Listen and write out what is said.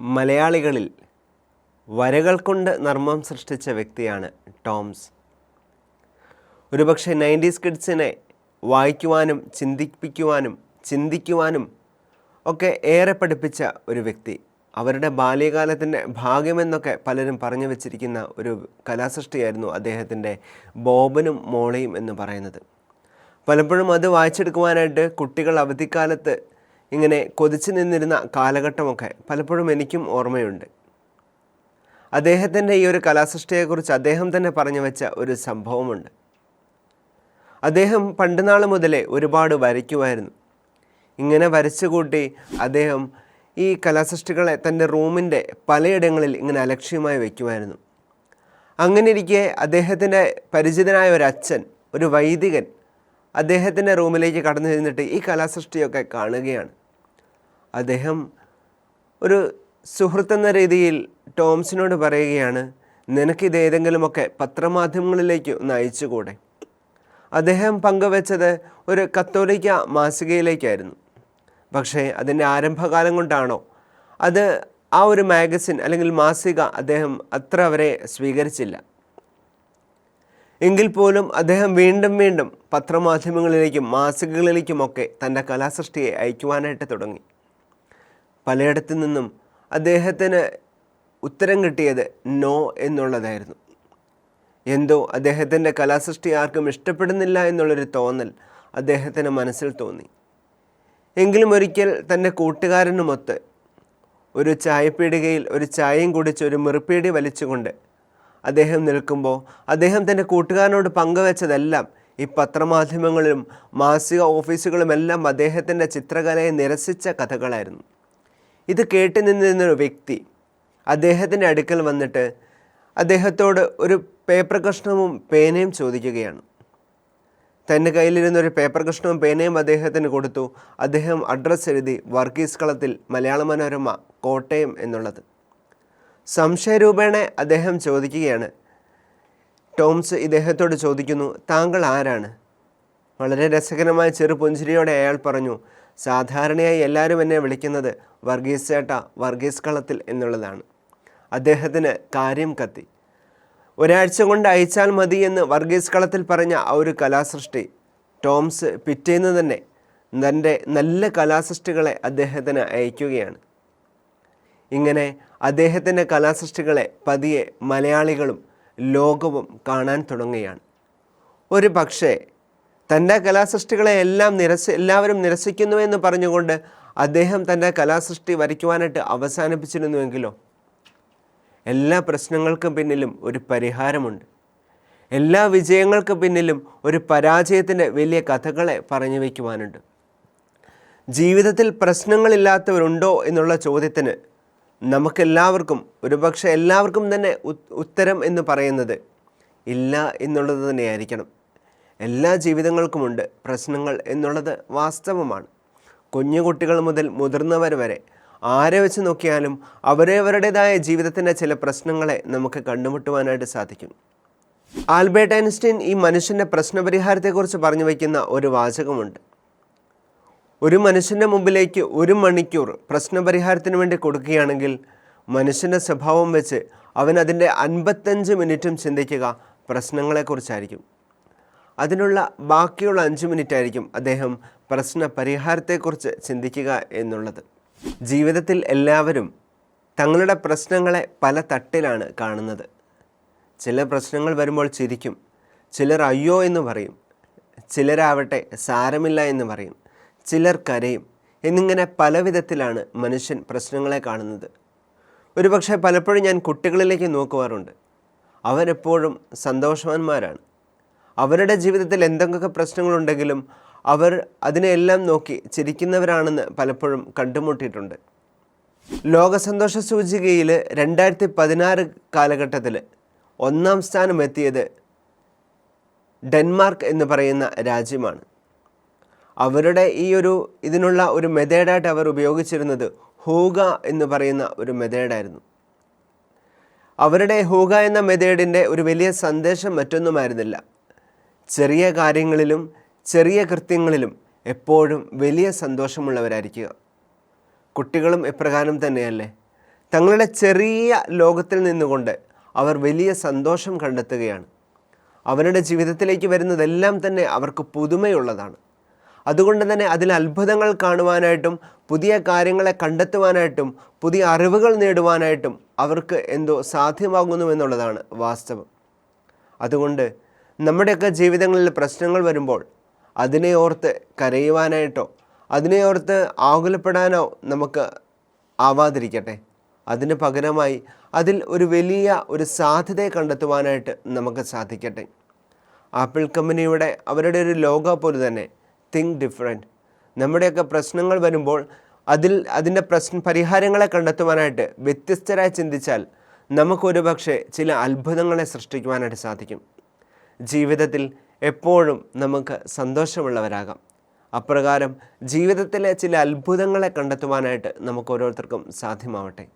മലയാളികളിൽ വരകൾ കൊണ്ട് നർമ്മം സൃഷ്ടിച്ച വ്യക്തിയാണ് ടോംസ്. ഒരുപക്ഷെ നയന്റീസ് കിഡ്സിനെ വായിക്കുവാനും ചിന്തിപ്പിക്കുവാനും ചിന്തിക്കുവാനും ഒക്കെ ഏറെ പഠിപ്പിച്ച ഒരു വ്യക്തി. അവരുടെ ബാല്യകാലത്തിന്റെ ഭാഗ്യമെന്നൊക്കെ പലരും പറഞ്ഞു വച്ചിരിക്കുന്ന ഒരു കലാസൃഷ്ടിയായിരുന്നു അദ്ദേഹത്തിന്റെ ബോബനും മോളയും എന്ന് പറയുന്നത്. പലപ്പോഴും അത് വായിച്ചെടുക്കുവാനായിട്ട് കുട്ടികൾ അവധിക്കാലത്ത് ഇങ്ങനെ കൊതിച്ചു നിന്നിരുന്ന കാലഘട്ടമൊക്കെ പലപ്പോഴും എനിക്കും ഓർമ്മയുണ്ട്. അദ്ദേഹത്തിന്റെ ഈ ഒരു കലാസൃഷ്ടിയെക്കുറിച്ച് അദ്ദേഹം തന്നെ പറഞ്ഞു വെച്ച ഒരു സംഭവമുണ്ട്. അദ്ദേഹം പണ്ടുനാൾ മുതലേ ഒരുപാട് വരയ്ക്കുമായിരുന്നു. ഇങ്ങനെ വരച്ചു കൂട്ടി അദ്ദേഹം ഈ കലാസൃഷ്ടികളെ തന്റെ റൂമിന്റെ പലയിടങ്ങളിൽ ഇങ്ങനെ അലക്ഷ്യമായി വയ്ക്കുമായിരുന്നു. അങ്ങനെ ഇരിക്കെ അദ്ദേഹത്തിന്റെ പരിചിതനായ ഒരു അച്ഛൻ ഒരു വൈദികൻ അദ്ദേഹത്തിന്റെ റൂമിലേക്ക് കടന്നു ചെന്നിട്ട് ഈ കലാസൃഷ്ടിയൊക്കെ കാണുകയാണ്. അദ്ദേഹം ഒരു സുഹൃത്തെന്ന രീതിയിൽ ടോംസിനോട് പറയുകയാണ് നിനക്കിത് ഏതെങ്കിലുമൊക്കെ പത്രമാധ്യമങ്ങളിലേക്ക് ഒന്ന് അയച്ചുകൂടെ? അദ്ദേഹം പങ്കുവച്ചത് ഒരു കത്തോലിക്ക മാസികയിലേക്കായിരുന്നു. പക്ഷേ അതിന്റെ ആരംഭകാലം കൊണ്ടാണോ? അത് ആ ഒരു മാഗസിൻ അല്ലെങ്കിൽ മാസിക അദ്ദേഹം അത്ര അവരെ സ്വീകരിച്ചില്ല. എങ്കിൽ പോലും അദ്ദേഹം വീണ്ടും വീണ്ടും പത്രമാധ്യമങ്ങളിലേക്കും മാസികകളിലേക്കുമൊക്കെ തന്റെ കലാസൃഷ്ടിയെ അയക്കുവാനായിട്ട് തുടങ്ങി. പലയിടത്തു നിന്നും അദ്ദേഹത്തിന് ഉത്തരം കിട്ടിയത് നോ എന്നുള്ളതായിരുന്നു. എന്തോ അദ്ദേഹത്തിന്റെ കലാസൃഷ്ടി ആർക്കും ഇഷ്ടപ്പെടുന്നില്ല എന്നുള്ളൊരു തോന്നൽ അദ്ദേഹത്തിന് മനസ്സിൽ തോന്നി. എങ്കിലും ഒരിക്കൽ തന്റെ കൂട്ടുകാരനുമൊത്ത് ഒരു ചായപ്പീടികയിൽ ഒരു ചായയും കുടിച്ച് ഒരു മെറുപ്പീടി വലിച്ചുകൊണ്ട് അദ്ദേഹം നിൽക്കുമ്പോൾ അദ്ദേഹം തന്റെ കൂട്ടുകാരനോട് പങ്കുവച്ചതെല്ലാം ഈ പത്രമാധ്യമങ്ങളിലും മാസിക ഓഫീസുകളുമെല്ലാം അദ്ദേഹത്തിന്റെ ചിത്രകലയെ നിരസിച്ച കഥകളായിരുന്നു. ഇത് കേട്ടു നിന്നിരുന്നൊരു വ്യക്തി അദ്ദേഹത്തിന്റെ അടുക്കൽ വന്നിട്ട് അദ്ദേഹത്തോട് ഒരു പേപ്പർ കഷ്ണവും പേനയും ചോദിക്കുകയാണ്. തന്റെ കയ്യിലിരുന്ന ഒരു പേപ്പർ കഷ്ണവും പേനയും അദ്ദേഹത്തിന് കൊടുത്തു. അദ്ദേഹം അഡ്രസ്സ് എഴുതി വർഗീസ് കളത്തിൽ മലയാള മനോരമ കോട്ടയം എന്നുള്ളത്. സംശയരൂപേണ അദ്ദേഹം ചോദിക്കുകയാണ്. ടോംസ് ഇദ്ദേഹത്തോട് ചോദിക്കുന്നു താങ്കൾ ആരാണ്? വളരെ രസകരമായ ചെറു പുഞ്ചിരിയോടെ അയാൾ പറഞ്ഞു സാധാരണയായി എല്ലാവരും എന്നെ വിളിക്കുന്നത് വർഗീസ് ചേട്ട വർഗീസ് കളത്തിൽ എന്നുള്ളതാണ്. അദ്ദേഹത്തിന് കാര്യം കത്തി. ഒരാഴ്ച കൊണ്ട് അയച്ചാൽ മതി എന്ന് വർഗീസ് കളത്തിൽ പറഞ്ഞ ആ ഒരു കലാസൃഷ്ടി ടോംസ് പിറ്റേന്ന് തന്നെ തന്റെ നല്ല കലാസൃഷ്ടികളെ അദ്ദേഹത്തിന് അയക്കുകയാണ്. ഇങ്ങനെ അദ്ദേഹത്തിന്റെ കലാസൃഷ്ടികളെ പതിയെ മലയാളികളും ലോകവും കാണാൻ തുടങ്ങുകയാണ്. ഒരു പക്ഷേ തന്റെ കലാസൃഷ്ടികളെ എല്ലാം നിരസ എല്ലാവരും നിരസിക്കുന്നുവെന്ന് പറഞ്ഞുകൊണ്ട് അദ്ദേഹം തന്റെ കലാസൃഷ്ടി വരയ്ക്കുവാനായിട്ട് അവസാനിപ്പിച്ചിരുന്നുവെങ്കിലോ? എല്ലാ പ്രശ്നങ്ങൾക്കും പിന്നിലും ഒരു പരിഹാരമുണ്ട്. എല്ലാ വിജയങ്ങൾക്ക് പിന്നിലും ഒരു പരാജയത്തിന്റെ വലിയ കഥകളെ പറഞ്ഞു വയ്ക്കുവാനുണ്ട്. ജീവിതത്തിൽ പ്രശ്നങ്ങളില്ലാത്തവരുണ്ടോ എന്നുള്ള ചോദ്യത്തിന് നമുക്കെല്ലാവർക്കും ഒരുപക്ഷെ എല്ലാവർക്കും തന്നെ ഉത്തരം എന്ന് പറയുന്നത് ഇല്ല എന്നുള്ളത് തന്നെയായിരിക്കണം. എല്ലാ ജീവിതങ്ങൾക്കുമുണ്ട് പ്രശ്നങ്ങൾ എന്നുള്ളത് വാസ്തവമാണ്. കുഞ്ഞു കുട്ടികൾ മുതൽ മുതിർന്നവർ വരെ ആരെ വെച്ച് നോക്കിയാലും അവരവരുടേതായ ജീവിതത്തിന്റെ ചില പ്രശ്നങ്ങളെ നമുക്ക് കണ്ടുമുട്ടുവാനായിട്ട് സാധിക്കും. ആൽബർട്ട് ഐൻസ്റ്റീൻ ഈ മനുഷ്യന്റെ പ്രശ്നപരിഹാരത്തെക്കുറിച്ച് പറഞ്ഞു വയ്ക്കുന്ന ഒരു വാചകമുണ്ട്. ഒരു മനുഷ്യന്റെ മുമ്പിലേക്ക് ഒരു മണിക്കൂർ പ്രശ്നപരിഹാരത്തിന് വേണ്ടി കൊടുക്കുകയാണെങ്കിൽ മനുഷ്യന്റെ സ്വഭാവം വെച്ച് അവൻ അതിന്റെ അൻപത്തഞ്ച് മിനിറ്റും ചിന്തിക്കുക പ്രശ്നങ്ങളെക്കുറിച്ചായിരിക്കും. അതിനുള്ള ബാക്കിയുള്ള അഞ്ച് മിനിറ്റ് ആയിരിക്കും അദ്ദേഹം പ്രശ്ന പരിഹാരത്തെക്കുറിച്ച് ചിന്തിക്കുക എന്നുള്ളത്. ജീവിതത്തിൽ എല്ലാവരും തങ്ങളുടെ പ്രശ്നങ്ങളെ പല തട്ടിലാണ് കാണുന്നത്. ചില പ്രശ്നങ്ങൾ വരുമ്പോൾ ചിരിക്കും. ചിലർ അയ്യോ എന്ന് പറയും. ചിലരാവട്ടെ സാരമില്ല എന്ന് പറയും. ചിലർ കരയും എന്നിങ്ങനെ പല വിധത്തിലാണ് മനുഷ്യൻ പ്രശ്നങ്ങളെ കാണുന്നത്. ഒരുപക്ഷെ പലപ്പോഴും ഞാൻ കുട്ടികളിലേക്ക് നോക്കുവാറുണ്ട്. അവരെപ്പോഴും സന്തോഷവാന്മാരാണ്. അവരുടെ ജീവിതത്തിൽ എന്തൊക്കെ പ്രശ്നങ്ങളുണ്ടെങ്കിലും അവർ അതിനെല്ലാം നോക്കി ചിരിക്കുന്നവരാണെന്ന് പലപ്പോഴും കണ്ടുമുട്ടിയിട്ടുണ്ട്. ലോക സന്തോഷ സൂചികയിൽ രണ്ടായിരത്തി പതിനാറ് കാലഘട്ടത്തിൽ ഒന്നാം സ്ഥാനം എത്തിയത് ഡെൻമാർക്ക് എന്ന് പറയുന്ന രാജ്യമാണ്. അവരുടെ ഈ ഒരു ഇതിനുള്ള ഒരു മെത്തേഡായിട്ട് അവർ ഉപയോഗിച്ചിരുന്നത് ഹൂഗ എന്ന് പറയുന്ന ഒരു മെത്തേഡായിരുന്നു അവരുടെ ഹൂഗ എന്ന മെത്തേഡിന്റെ ഒരു വലിയ സന്ദേശം മറ്റൊന്നുമായിരുന്നില്ല. ചെറിയ കാര്യങ്ങളിലും ചെറിയ കൃത്യങ്ങളിലും എപ്പോഴും വലിയ സന്തോഷമുള്ളവരായിരിക്കുക. കുട്ടികളും എപ്രകാരം തന്നെയല്ലേ? തങ്ങളുടെ ചെറിയ ലോകത്തിൽ നിന്നുകൊണ്ട് അവർ വലിയ സന്തോഷം കണ്ടെത്തുകയാണ്. അവരുടെ ജീവിതത്തിലേക്ക് വരുന്നതെല്ലാം തന്നെ അവർക്ക് പുതുമയുള്ളതാണ്. അതുകൊണ്ട് തന്നെ അതിൽ അത്ഭുതങ്ങൾ കാണുവാനായിട്ടും പുതിയ കാര്യങ്ങളെ കണ്ടെത്തുവാനായിട്ടും പുതിയ അറിവുകൾ നേടുവാനായിട്ടും അവർക്ക് എന്തോ സാധ്യമാകുന്നു എന്നുള്ളതാണ് വാസ്തവം. അതുകൊണ്ട് നമ്മുടെയൊക്കെ ജീവിതങ്ങളിൽ പ്രശ്നങ്ങൾ വരുമ്പോൾ അതിനെ ഓർത്ത് കരയുവാനായിട്ടോ അതിനെ ഓർത്ത് ആകുലപ്പെടാനോ നമുക്ക് ആവാതിരിക്കട്ടെ. അതിന് പകരമായി അതിൽ ഒരു വലിയ ഒരു സാധ്യതയെ കണ്ടെത്തുവാനായിട്ട് നമുക്ക് സാധിക്കട്ടെ. ആപ്പിൾ കമ്പനിയുടെ അവരുടെ ഒരു ലോഗോ പോലെ തന്നെ തിങ്ക് ഡിഫറെന്റ് നമ്മുടെയൊക്കെ പ്രശ്നങ്ങൾ വരുമ്പോൾ അതിൽ അതിന്റെ പ്രശ്ന പരിഹാരങ്ങളെ കണ്ടെത്തുവാനായിട്ട് വ്യത്യസ്തരായി ചിന്തിച്ചാൽ നമുക്കൊരു പക്ഷേ ചില അത്ഭുതങ്ങളെ സൃഷ്ടിക്കുവാനായിട്ട് സാധിക്കും. ജീവിതത്തിൽ എപ്പോഴും നമുക്ക് സന്തോഷമുള്ളവരാകാം. അപ്രകാരം ജീവിതത്തിലെ ചില അത്ഭുതങ്ങളെ കണ്ടെത്തുവാനായിട്ട് നമുക്ക് ഓരോരുത്തർക്കും സാധ്യമാവട്ടെ.